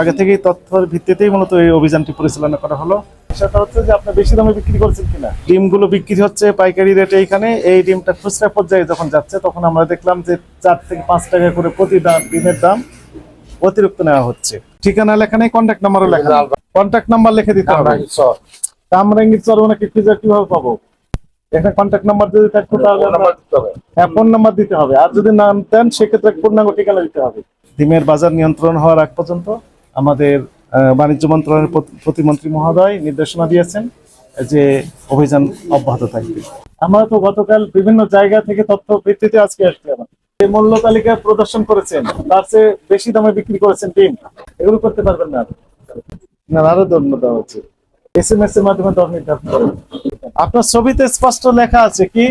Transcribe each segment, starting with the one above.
আগে থেকেই তথ্যের ভিত্তিতেই মূলত এই অভিযানটি পরিচালনা করা হলো। সেটা হচ্ছে যে আপনি বেশি দামে বিক্রি করছেন কিনা? ডিমগুলো বিক্রি হচ্ছে পাইকারি রেটে এখানে এই ডিমটা খুচরা পর্যায়ে যখন যাচ্ছে তখন আমরা দেখলাম যে চার থেকে পাঁচ টাকা করে প্রতি দাম ডিমের দাম অতিরিক্ত নেওয়া হচ্ছে। ঠিকানা লেখা নেই কন্ট্যাক্ট নাম্বারও লেখা কন্ট্যাক্ট নাম্বার লিখে দিতে হবে। কামরাঙ্গির চর। ওনাকে কীভাবে পাবো? এখানে কন্ট্যাক্ট নাম্বার যদি থাকতো তাহলে হ্যাঁ ফোন নাম্বার দিতে হবে। আর যদি নাম দেন সেক্ষেত্রে পূর্ণাঙ্গ ঠিকানা দিতে হবে। ডিমের বাজার নিয়ন্ত্রণ হওয়ার আগ পর্যন্ত আমাদের বাণিজ্য মন্ত্রণালয়ের প্রতিমন্ত্রী মহোদয় নির্দেশনা দিয়েছেন যে অভিযান অব্যাহত থাকবে। আমরা তো গতকাল বিভিন্ন জায়গা থেকে তথ্য ভিত্তিতে আজকে আসছি মূল্য তালিকা প্রদর্শন করেছেন, তার চেয়ে বেশি দামে বিক্রি করেছেন ডিম। এগুলো করতে পারবেন না আরও দণ্ড দেওয়া হচ্ছে। এস এম এস এর মাধ্যমে দর নির্ধারণ করেন। আপনার ছবিতে স্পষ্ট লেখা আছে কি,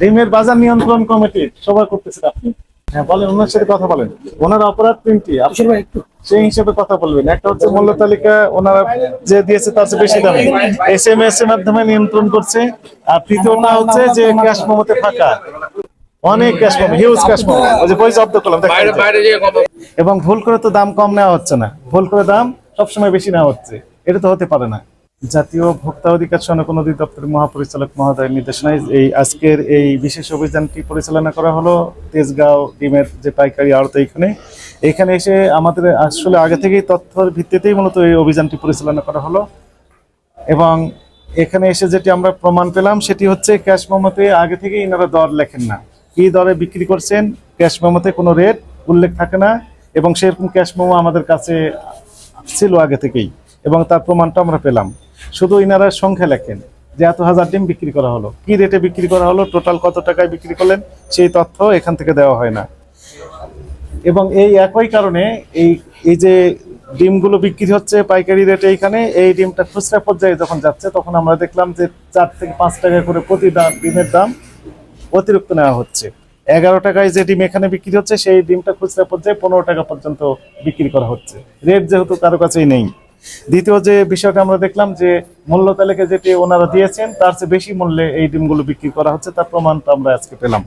ডিমের বাজার নিয়ন্ত্রণ কমিটির সভা করতেছেন আপনি। হ্যাঁ বলেন ওনার সাথে কথা বলেন। ওনার অপরাধ তিনটি। আপনি সেই হিসেবে কথা বলবেন। একটা হচ্ছে মূল্য তালিকা ওনারা যে দিয়েছে তার চেয়ে বেশি দামে। এস এম এস এর মাধ্যমে নিয়ন্ত্রণ করছে। আর তৃতীয়টা হচ্ছে যে ক্যাশ মোমোতে ফাঁকা। অনেক cash momo huge cash momo ওই যে বই জব্দ করলাম এবং ভুল করে তো দাম কম নেওয়া হচ্ছে না। ভুল করে দাম সবসময় বেশি নেওয়া হচ্ছে। এটা তো হতে পারে না। জাতীয় ভোক্তা অধিকার সনকন অধিদপ্তরের মহাপরিচালক মহোদয়ের নির্দেশনায় এই আজকের এই বিশেষ অভিযানটি পরিচালনা করা হলো তেজগাঁও ডিমের যে পাইকারি আড়ত এখানে। এখানে এসে আমাদের আসলে আগে থেকেই তথ্যের ভিত্তিতেই মূলত এই অভিযানটি পরিচালনা করা হলো। এবং এখানে এসে যেটি আমরা প্রমাণ পেলাম, সেটি হচ্ছে ক্যাশ মেমোতে আগে থেকেই এনারা দর লেখেন না। কি দরে বিক্রি করছেন, ক্যাশ মেমোতে কোনো রেট উল্লেখ থাকে না, এবং সেরকম ক্যাশ মেমো আমাদের কাছে ছিল আগে থেকেই, এবং তার প্রমাণটা আমরা পেলাম। শুধু ইনারা সংখ্যা লেখেন যে এত হাজার ডিম বিক্রি করা হলো। কি রেটে বিক্রি করা হলো? টোটাল কত টাকায় বিক্রি করলেন? সেই তথ্য এখান থেকে দেওয়া হয় না। এবং এই একই কারণে এই এই যে ডিমগুলো বিক্রি হচ্ছে পাইকারি রেটে এইখানে, এই ডিমটা খুচরা পর্যায়ে যখন যাচ্ছে, তখন আমরা দেখলাম যে চার থেকে পাঁচ টাকা করে প্রতি দাম, ডিমের দাম অতিরিক্ত নেওয়া হচ্ছে। এগারো টাকায় যে ডিম এখানে বিক্রি হচ্ছে, সেই ডিমটা খুচরা পর্যায়ে পনেরো টাকা পর্যন্ত বিক্রি করা হচ্ছে। রেট যেহেতু কারও কাছেই নেই। দ্বিতীয় যে বিষয়টা আমরা দেখলাম যে মূল্য তালিকা যেটি ওনারা দিয়েছেন, তার চেয়ে বেশি মূল্যে এই ডিমগুলো বিক্রি করা হচ্ছে, তার প্রমাণটা আমরা আজকে পেলাম।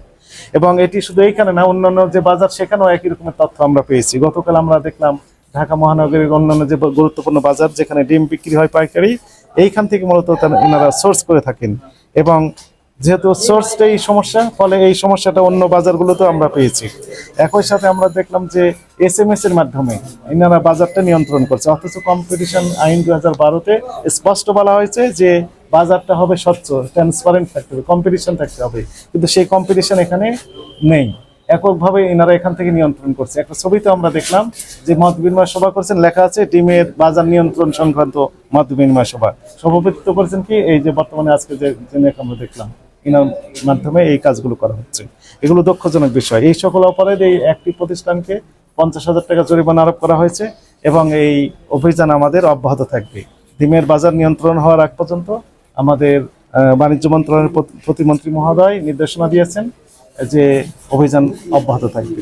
এবং এটি শুধু এইখানে না, অন্যান্য যে বাজার, সেখানেও একই রকমের তথ্য আমরা পেয়েছি। গতকাল আমরা দেখলাম ঢাকা মহানগরীর অন্যান্য যে গুরুত্বপূর্ণ বাজার, যেখানে ডিম বিক্রি হয় পাইকারি, এইখান থেকে মূলত এনারা সোর্স করে থাকেন। এবং যেহেতু সোর্সটাই সমস্যা, ফলে এই সমস্যাটা অন্য বাজারগুলোতেও আমরা পেয়েছি। একই সাথে আমরা দেখলাম যে এস এম এস এর মাধ্যমে এনারা বাজারটা নিয়ন্ত্রণ করছে। অথচ কম্পিটিশন আইন দু হাজার বারোতে স্পষ্ট বলা হয়েছে যে বাজারটা হবে স্বচ্ছ ট্রান্সপারেন্ট থাকতে হবে কম্পিটিশন থাকতে হবে। কিন্তু সেই কম্পিটিশন এখানে নেই। এককভাবে এনারা এখান থেকে নিয়ন্ত্রণ করছে। একটা ছবিতে আমরা দেখলাম যে মত বিনিময় সভা করছেন, লেখা আছে, ডিমের বাজার নিয়ন্ত্রণ সংক্রান্ত মত বিনিময় সভা। সভাপতিত্ব করেছেন কি? এই যে বর্তমানে আজকে যে আমরা দেখলাম। মাধ্যমে এই কাজগুলো করা হচ্ছে। এগুলো দুঃখজনক বিষয়। এই সকল অপরাধ এই একটি প্রতিষ্ঠানকে পঞ্চাশ হাজার টাকা জরিমানা আরোপ করা হয়েছে এবং এই অভিযান আমাদের অব্যাহত থাকবে। ডিমের বাজার নিয়ন্ত্রণ হওয়ার আগ পর্যন্ত আমাদের বাণিজ্য মন্ত্রণালয়ের প্রতিমন্ত্রী মহোদয় নির্দেশনা দিয়েছেন যে অভিযান অব্যাহত থাকবে।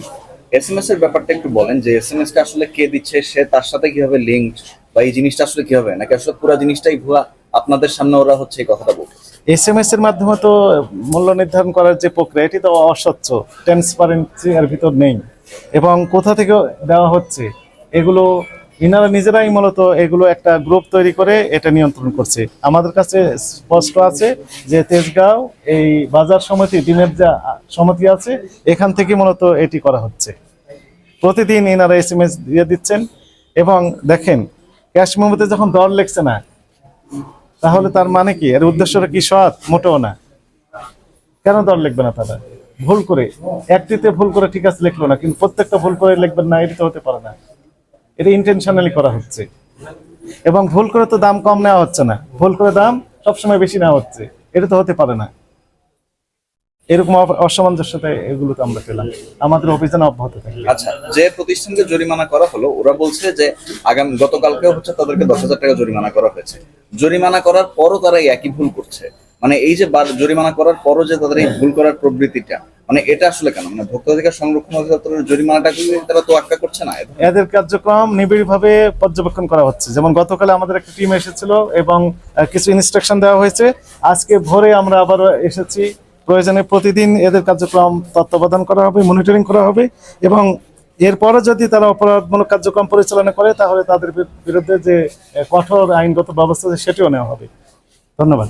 এসএমএস এর ব্যাপারটা একটু বলেন যে এসএমএস টা আসলে কে দিচ্ছে, সে তার সাথে কীভাবে লিঙ্কড বা এই জিনিসটা আসলে কি হবে নাকি আসলে পুরো জিনিসটাই ভুয়া? আপনাদের সামনে ওরা হচ্ছে এই কথাটা বলছে। এস এম এর মাধ্যমে তো মূল্য নির্ধারণ করার যে প্রক্রিয়া, এটি তো অস্বচ্ছ ট্রান্সপারেন্সি এর ভিতর নেই। এবং কোথা থেকে দেওয়া হচ্ছে? এগুলো ইনারা নিজেরাই মূলত এগুলো একটা গ্রুপ তৈরি করে এটা নিয়ন্ত্রণ করছে। আমাদের কাছে স্পষ্ট আছে যে তেজগাঁও, এই বাজার সমিতি, ডিমের যা সমিতি আছে, এখান থেকে মূলত এটি করা হচ্ছে। প্রতিদিন ইনারা এস এম এস দিয়ে দিচ্ছেন এবং দেখেন, ক্যাশ মেমোতে যখন দর লেখছে না তাহলে তার মানে কি? এর উদ্দেশ্যটা কি সৎ? মোটেও না। কেন দর লিখবে না তারা? ভুল করে। একটিতে ভুল করে ঠিক আছে লিখলো না, কিন্তু প্রত্যেকটা ভুল করে লিখবেন না, এটা তো হতে পারে না। এটা ইন্টেনশনালি করা হচ্ছে। এবং ভুল করে তো দাম কম নেওয়া হচ্ছে না। ভুল করে দাম সবসময় বেশি নেওয়া হচ্ছে। এটা তো হতে পারে না। এরকম অসামঞ্জস্যতা এগুলো তো আমরা পেলাম। আমাদের অভিযান অব্যাহত থাকবে। আচ্ছা যে প্রতিষ্ঠানকে জরিমানা করা হলো ওরা বলছে যে আগামী গতকালকেও হচ্ছে তাদেরকে দশ হাজার টাকা জরিমানা করা হয়েছে। জরিমানা করার পরও তারা একই ভুল করছে। মানে এই যে জরিমানা করার পরও যে তাদের এই ভুল করার প্রবৃত্তিটা মানে এটা আসলে কেন? মানে ভোক্তাধিকার সংরক্ষণ অধিদপ্তরের জরিমানাটা তারা তোয়াক্কা করছে না? এদের কার্যক্রম নিবিড়ভাবে পর্যবেক্ষণ করা হচ্ছে। যেমন গতকালে আমাদের একটা টিম এসেছিল এবং কিছু ইনস্ট্রাকশন দেওয়া হয়েছে। আজকে ভোরে আমরা আবার এসেছি। প্রয়োজনে প্রতিদিন এদের কার্যক্রম তত্ত্বাবধান করা হবে মনিটরিং করা হবে এবং এরপরে যদি তারা অপরাধমূলক কার্যক্রম পরিচালনা করে, তাহলে তাদের বিরুদ্ধে যে কঠোর আইনগত ব্যবস্থা সেটিও নেওয়া হবে। ধন্যবাদ।